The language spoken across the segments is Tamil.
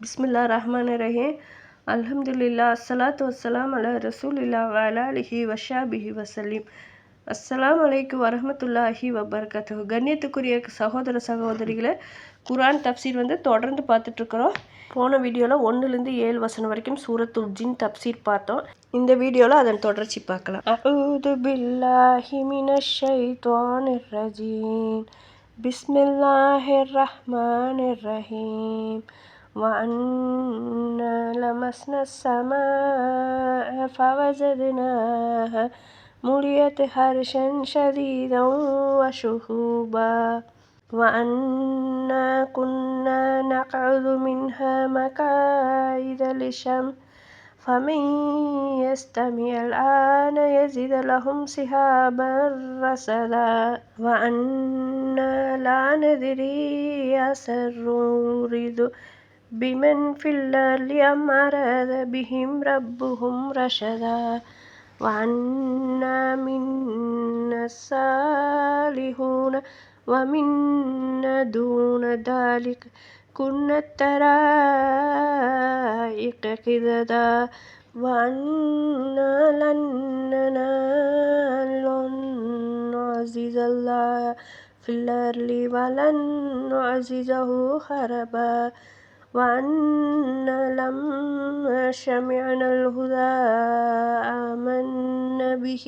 பிஸ்மில்லா ரஹ்மான் ரஹீம் அலமதுல்லா அஸ்ஸலாத்து வஸ்ஸலாம் அலா ரசூல் இல்லா அலிஹி வஷாபிஹி வசலீம் அஸ்ஸலாம் அலைக்கு வரமத்துல்லாஹி வபர்கத்து கண்ணியத்துக்குரிய சகோதர சகோதரிகளை குரான் தப்சீர் வந்து தொடர்ந்து பார்த்துட்ருக்குறோம். போன வீடியோவில் ஒன்றுலேருந்து ஏழு வசனம் வரைக்கும் சூரத்துல் ஜின் தப்சீர் பார்த்தோம். இந்த வீடியோவில் அதன் தொடர்ச்சி பார்க்கலாம். அவுது பில்லாஹி மினஷ் ஷைத்வானிர் ரஜீம் பிஸ்மில்லாஹிர் ரஹ்மானிர் ரஹீம் وأنا لمسنا السماء فوجدناها مليت حرشا شديدا وشهوبا. وأنا كنا نقعد منها مقاعد للشمس فمن يستمع الآن يزد لهم سحابا رصدا. وأنا لا ندري يريد بمن في الأرض أم أراد بهم ربهم رشدا وعنا منا الصالحون ومنا دون ذلك كنا الترائق قددا وأنا لن ننال نعزز الله في الأرض ولن نعززه هربا وأنا لما سمعنا الهدى آمنا به.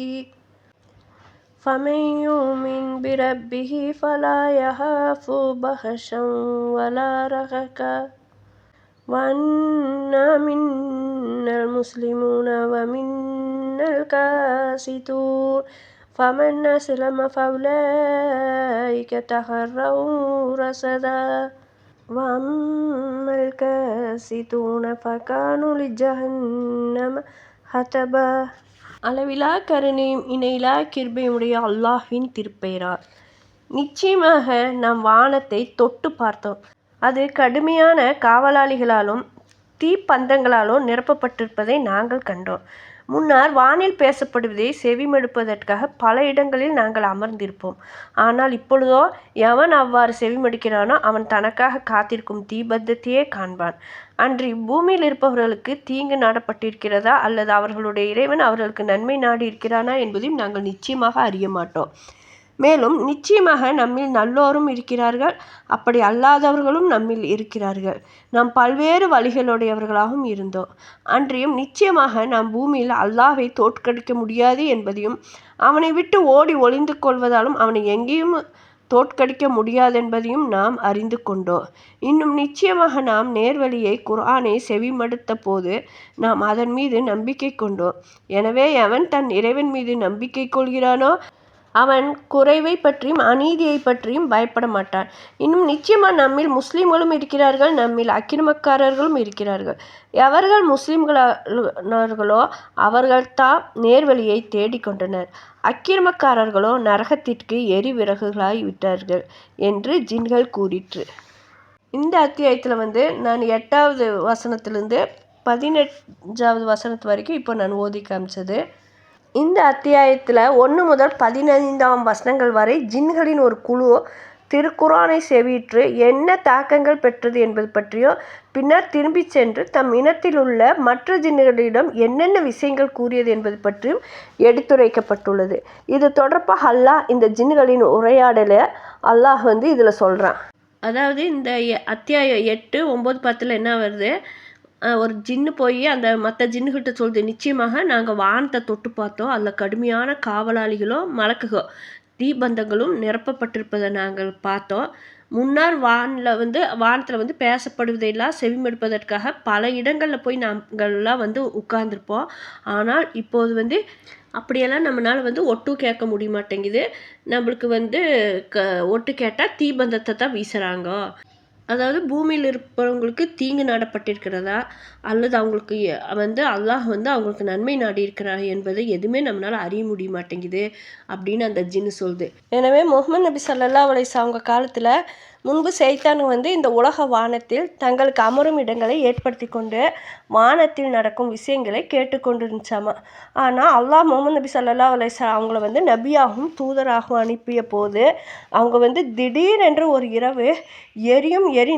فمن يؤمن بربه فلا يخاف بخسا ولا رهقا وأنا منا المسلمون ومنا القاسطون. فمن أسلم فأولئك تحروا رشدا وأما الكاسطون فكانوا لجهنم ஹதபா அளவிலா கருணையும் இணையிலா கிருபையுடைய அல்லாஹ்வின் திருப்பெயரால் நிச்சயமாக நாம் வானத்தை தொட்டு பார்த்தோம் அது கடுமையான காவலாளிகளாலும் தீப்பந்தங்களாலும் நிரப்பப்பட்டிருப்பதை நாங்கள் கண்டோம் முன்னர் வானில் பேசப்படுவதை செவிமடுப்பதற்காக பல இடங்களில் நாங்கள் அமர்ந்திருப்போம். ஆனால் இப்பொழுதோ எவன் அவ்வாறு செவிமடுக்கிறானோ அவன் தனக்காக காத்திருக்கும் தீபத்தத்தையே காண்பான். அன்றி பூமியில் இருப்பவர்களுக்கு தீங்கு நாடப்பட்டிருக்கிறதா? அல்லது அவர்களுடைய இறைவன் அவர்களுக்கு நன்மை நாடி இருக்கிறானா என்பதையும் நாங்கள் நிச்சயமாக அறிய மாட்டோம். மேலும் நிச்சயமாக நம்மில் நல்லோரும் இருக்கிறார்கள். அப்படி அல்லாதவர்களும் நம்மில் இருக்கிறார்கள். நாம் பல்வேறு வழிகளுடையவர்களாகவும் இருந்தோம். அன்றியும் நிச்சயமாக நாம் பூமியில் அல்லாஹை தோற்கடிக்க முடியாது என்பதையும் அவனை விட்டு ஓடி ஒளிந்து கொள்வதாலும் அவனை எங்கேயும் தோற்கடிக்க முடியாதென்பதையும் நாம் அறிந்து கொண்டோம். இன்னும் நிச்சயமாக நாம் நேர்வழியை குரானை செவிமடுத்த போது நாம் அதன் மீது நம்பிக்கை கொண்டோம். எனவே எவன் தன் இறைவன் மீது நம்பிக்கை கொள்கிறானோ அவன் குறைவை பற்றியும் அநீதியை பற்றியும் பயப்பட மாட்டான். இன்னும் நிச்சயமாக நம்மில் முஸ்லீம்களும் இருக்கிறார்கள் நம்மில் அக்கிரமக்காரர்களும் இருக்கிறார்கள். எவர்கள் முஸ்லீம்களோ அவர்கள் தாம் நேர்வழியை தேடிக்கொண்டனர் அக்கிரமக்காரர்களோ நரகத்திற்கு எரிவிறகுகளாய் விட்டார்கள் என்று ஜின்கள் கூறிற்று. இந்த அத்தியாயத்தில் வந்து நான் எட்டாவது வசனத்திலிருந்து பதினெட்டாவது வசனத்து வரைக்கும் இப்போ நான் ஓதி காமிச்சது. இந்த அத்தியாயத்தில் ஒன்று முதல் பதினைந்தாம் வசனங்கள் வரை ஜின்களின் ஒரு குழு திருக்குரானை செவியிற்று என்ன தாக்கங்கள் பெற்றது என்பது பற்றியோ பின்னர் திரும்பி சென்று தம் இனத்தில் உள்ள மற்ற ஜின்களிடம் என்னென்ன விஷயங்கள் கூறியது என்பது பற்றியும் எடுத்துரைக்கப்பட்டுள்ளது. இது தொடர்பாக அல்லாஹ் இந்த ஜின்களின் உரையாடலை அல்லாஹ் வந்து இதில் சொல்கிறான் அதாவது இந்த அத்தியாயம் எட்டு ஒம்பது பத்தில் என்ன வருது? ஒரு ஜின்னு போய் அந்த மற்ற ஜின்னுகிட்ட சொல்லுது நிச்சயமாக நாங்கள் வானத்தை தொட்டு பார்த்தோம். அதில் கடுமையான காவலாளிகளோ மலக்குகோ தீபந்தங்களும் நிரப்பப்பட்டிருப்பதை நாங்கள் பார்த்தோம். முன்னார் வானில் வந்து வானத்தில் வந்து பேசப்படுவதையெல்லாம் செவிமெடுப்பதற்காக பல இடங்களில் போய் நாங்கள்லாம் வந்து உட்கார்ந்துருப்போம். ஆனால் இப்போது வந்து அப்படியெல்லாம் நம்மளால் வந்து ஒட்டு கேட்க முடிய மாட்டேங்குது நம்மளுக்கு வந்து க ஒட்டு கேட்டால் தீபந்தத்தை தான் வீசுகிறாங்க அதாவது பூமியில் இருப்பவங்களுக்கு தீங்கு நாடப்பட்டிருக்கிறதா? அல்லது அவங்களுக்கு வந்து அல்லாஹ் வந்து அவங்களுக்கு நன்மை நாடி இருக்கிறார் என்பதை எதுவுமே நம்மளால் அறிய முடிய மாட்டேங்குது அப்படின்னு அந்த ஜின்னு சொல்லுது. எனவே முகமது நபி சல்லா அலைஸ் அவங்க காலத்தில் முன்பு சைத்தான் வந்து இந்த உலக வானத்தில் தங்களுக்கு அமரும் இடங்களை ஏற்படுத்தி கொண்டு வானத்தில் நடக்கும் விஷயங்களை கேட்டுக்கொண்டு ஆனால் அல்லாஹ் முகமது நபி சல்லா அலைசா அவங்கள வந்து நபியாகவும் தூதராகவும் அனுப்பிய போது அவங்க வந்து திடீரென்று ஒரு இரவு எரியும் எரி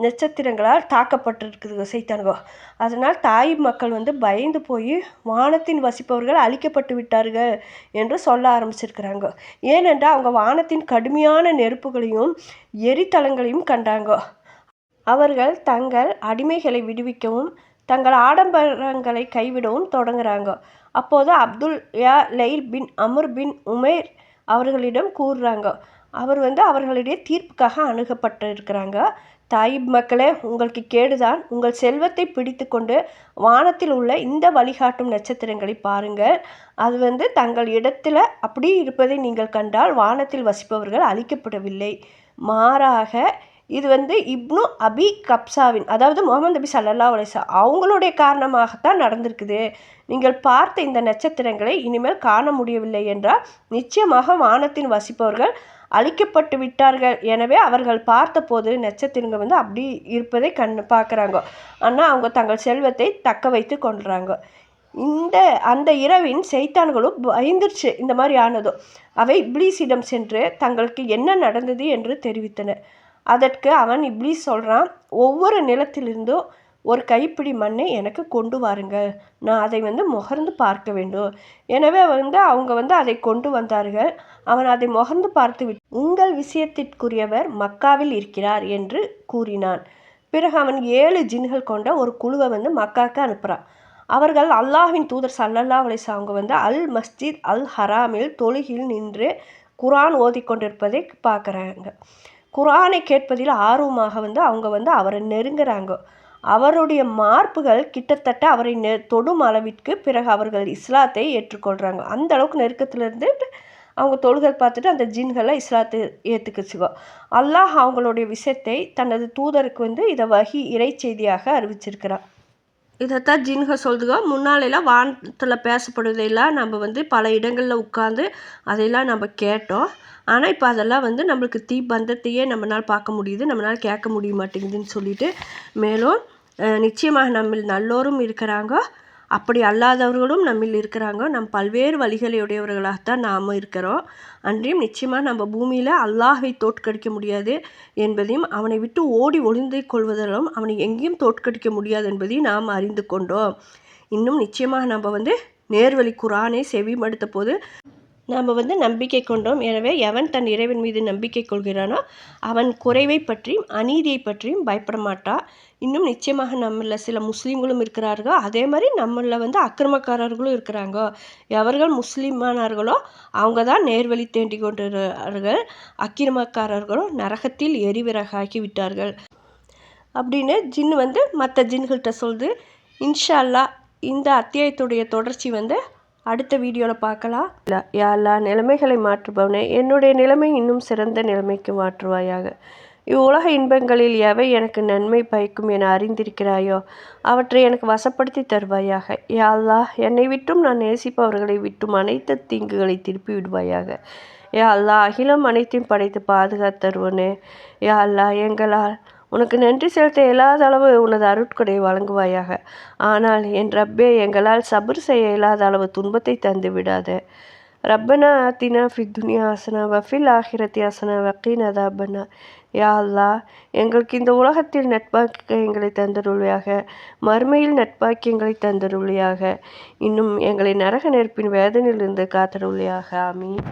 நட்சத்திரங்களால் தாக்கப்பட்டிருக்குது சைத்தானுகோ அதனால் தாய் மக்கள் வந்து பயந்து போய் வானத்தின் வசிப்பவர்கள் அழிக்கப்பட்டு விட்டார்கள் என்று சொல்ல ஆரம்பிச்சிருக்கிறாங்க. ஏனென்றால் அவங்க வானத்தின் கடுமையான நெருப்புகளையும் எரித்தலங்களையும் கண்டாங்க. அவர்கள் தங்கள் அடிமைகளை விடுவிக்கவும் தங்கள் ஆடம்பரங்களை கைவிடவும் தொடங்குறாங்க. அப்போது அப்துல் யா லைல் பின் அமர் பின் உமேர் அவர்களிடம் கூறுறாங்க அவர் வந்து அவர்களுடைய தீர்ப்புக்காக அணுகப்பட்டு இருக்கிறாங்க தாயிப் மக்களே உங்களுக்கு கேடுதான். உங்கள் செல்வத்தை பிடித்து கொண்டு வானத்தில் உள்ள இந்த வழிகாட்டும் நட்சத்திரங்களை பாருங்கள். அது வந்து தங்கள் இடத்துல அப்படி இருப்பதை நீங்கள் கண்டால் வானத்தில் வசிப்பவர்கள் அழிக்கப்படவில்லை. மாறாக இது வந்து இப்னு அபி கப்சாவின் அதாவது முகமது நபி சல்லா அலிசா அவங்களுடைய காரணமாகத்தான் நடந்திருக்குது. நீங்கள் பார்த்த இந்த நட்சத்திரங்களை இனிமேல் காண முடியவில்லை என்றால் நிச்சயமாக வானத்தின் வசிப்பவர்கள் அழிக்கப்பட்டு விட்டார்கள். எனவே அவர்கள் பார்த்தபோது நட்சத்திரங்கள் வந்து அப்படி இருப்பதை கண் பார்க்குறாங்க. ஆனால் அவங்க தங்கள் செல்வத்தை தக்க வைத்து கொள்கிறாங்க இந்த அந்த இரவின் செய்தான்களும் பயந்துருச்சு. இந்த மாதிரி ஆனதும் அவை இப்ளீஸிடம் சென்று தங்களுக்கு என்ன நடந்தது என்று தெரிவித்தன. அதற்கு அவன் இப்ளீஸ் சொல்கிறான் ஒவ்வொரு நிலத்திலிருந்தும் ஒரு கைப்பிடி மண்ணை எனக்கு கொண்டு வாருங்கள். நான் அதை வந்து முகர்ந்து பார்க்க வேண்டும். எனவே வந்து அவங்க வந்து அதை கொண்டு வந்தார்கள். அவன் அதை முகர்ந்து பார்த்து விட்டு உங்கள் விஷயத்திற்குரியவர் மக்காவில் இருக்கிறார் என்று கூறினான். பிறகு அவன் ஏழு ஜின்கள் கொண்ட ஒரு குழுவை வந்து மக்காவுக்கு அனுப்புகிறான் அவர்கள் அல்லாஹின் தூதர் சல்லல்லா அலிஸ் அவங்க வந்து அல் மஸ்ஜித் அல் ஹராமில் தொழுகில் நின்று குரான் ஓதிக்கொண்டிருப்பதை பார்க்குறாங்க. குரானை கேட்பதில் ஆர்வமாக வந்து அவங்க வந்து அவரை நெருங்குறாங்க. அவருடைய மார்புகள் கிட்டத்தட்ட அவரை நெ தொடும் அளவிற்கு பிறகு அவர்கள் இஸ்லாத்தை ஏற்றுக்கொள்கிறாங்க அந்த அளவுக்கு நெருக்கத்திலிருந்து அவங்க தொழுகள் பார்த்துட்டு அந்த ஜின்களை இஸ்லாத்தை ஏற்றுக்குச்சுக்கோ அல்லாஹ் அவங்களுடைய விஷயத்தை தனது தூதருக்கு வந்து இதை வகி இறை செய்தியாக அறிவிச்சிருக்கிறார் இதைத்தான் ஜின்க சொல்லுதுங்க முன்னாலெல்லாம் வானத்தில் பேசப்படுவதையெல்லாம் நம்ம வந்து பல இடங்களில் உட்காந்து அதையெல்லாம் நம்ம கேட்டோம். ஆனால் இப்போ அதெல்லாம் வந்து நம்மளுக்கு தீ பந்தத்தையே நம்மளால் பார்க்க முடியுது. நம்மளால் கேட்க முடிய மாட்டேங்குதுன்னு சொல்லிட்டு மேலும் நிச்சயமாக நம்மில் நல்லோரும் இருக்கிறாங்க. அப்படி அல்லாதவர்களும் நம்மில் இருக்கிறாங்க. நம் பல்வேறு வழிகளையுடையவர்களாகத்தான் நாம் இருக்கிறோம். அன்றியும் நிச்சயமாக நம்ம பூமியில் அல்லாஹை தோற்கடிக்க முடியாது என்பதையும் அவனை விட்டு ஓடி ஒளிந்து கொள்வதாலும் அவனை எங்கேயும் தோற்கடிக்க முடியாது என்பதையும் நாம் அறிந்து கொண்டோம். இன்னும் நிச்சயமாக நம்ம வந்து நேர்வழி குரானை செவிமடுத்த போது நாம் வந்து நம்பிக்கை கொண்டோம். எனவே எவன் தன் இறைவன் மீது நம்பிக்கை கொள்கிறானோ அவன் குறைவை பற்றியும் அநீதியை பற்றியும் பயப்பட மாட்டான் இன்னும் நிச்சயமாக நம்மள சில முஸ்லீம்களும் இருக்கிறார்களோ அதே மாதிரி நம்மள வந்து அக்கிரமக்காரர்களும் இருக்கிறாங்க. எவர்கள் முஸ்லீமானார்களோ அவங்க தான் நேர்வழி தேண்டி கொண்டிருக்கிறார்கள். அக்கிரமக்காரர்களோ நரகத்தில் எரிவிறகாக்கி விட்டார்கள். அப்படின்னு ஜின்னு வந்து மற்ற ஜின்கள்கிட்ட சொல்லுது. இன்ஷா அல்லா இந்த அத்தியாயத்துடைய தொடர்ச்சி வந்து அடுத்த வீடியோவில் பார்க்கலாம். இல்லை நிலைமைகளை மாற்றுபவனே என்னுடைய நிலைமை இன்னும் சிறந்த நிலைமைக்கு மாற்றுவாயாக. இவ்வுலக இன்பங்களில் எவை எனக்கு நன்மை பயக்கும் என அறிந்திருக்கிறாயோ அவற்றை எனக்கு வசப்படுத்தி தருவாயாக. யாழ்லா என்னை விட்டும் நான் நேசிப்பவர்களை விட்டும் அனைத்து தீங்குகளை திருப்பி விடுவாயாக. யா அல்லா அகிலம் அனைத்தையும் படைத்து பாதுகாத்தருவனே. யா அல்லா எங்களால் உனக்கு நன்றி செலுத்த இயலாத அளவு உனது அருட்கொடை வழங்குவாயாக. ஆனால் என் ரப்பே எங்களால் சபர் செய்ய இயலாத அளவு துன்பத்தை தந்து விடாத. ரப்பனா ஆத்தினா ஃபி துனியா ஆசனா வஃபில் ஆஹிரத்தி ஆசனா வக்கீன் அதாபனா. யா அல்லா எங்களுக்கு இந்த உலகத்தில் நட்பாக்கியங்களை தந்தருளியாக. மறுமையில் நட்பாக்கியங்களை தந்தருளியாக. இன்னும் எங்களை நரக நெருப்பின் வேதனையிலிருந்து காத்தருளியாக. ஆமீன்.